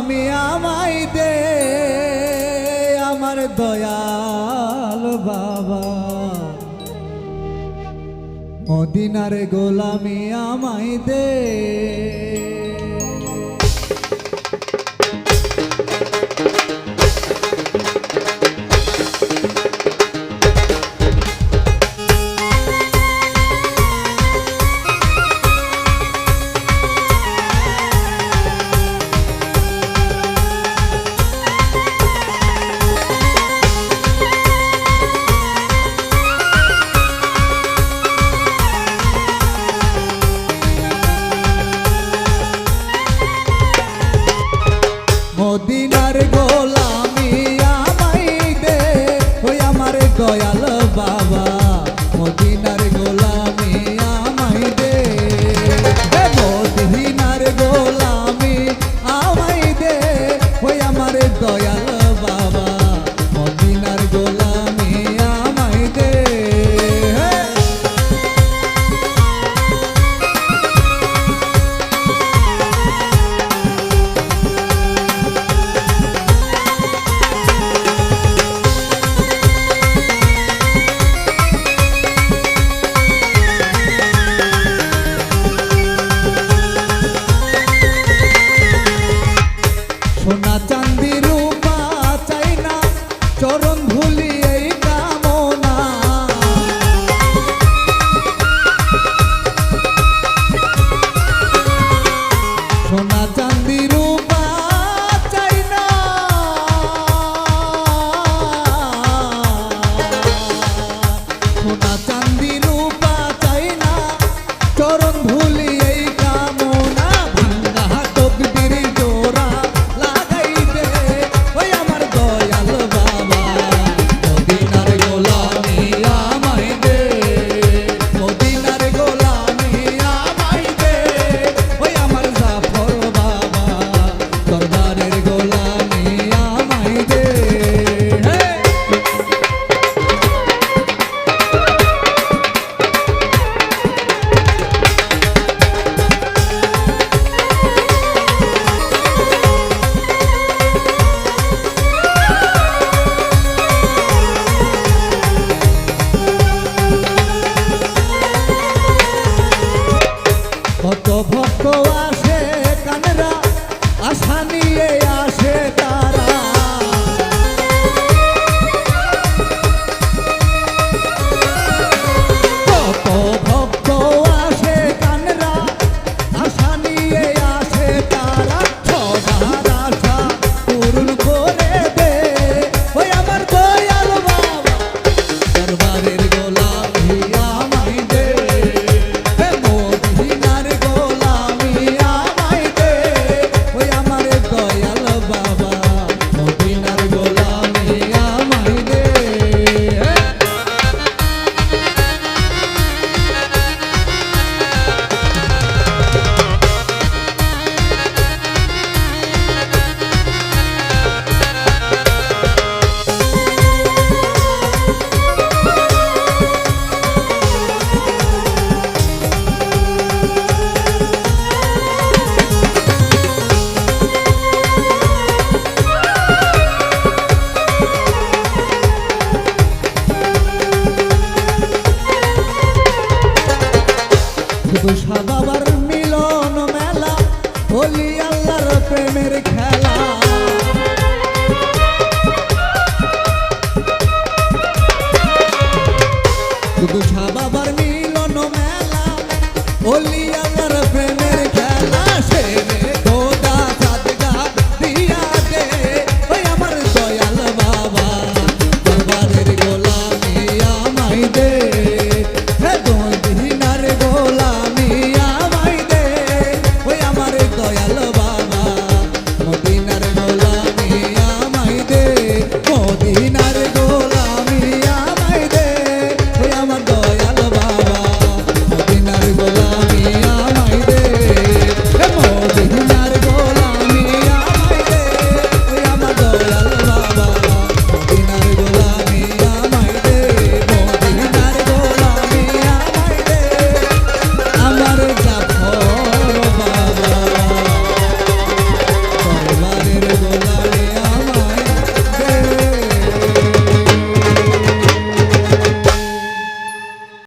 আমি আমায় দে আমার দয়াল বাবা। মদিনারে গোলামি আমায় দে। সাদাবার মিলন মেলা হলি আল্লাহর প্রেমের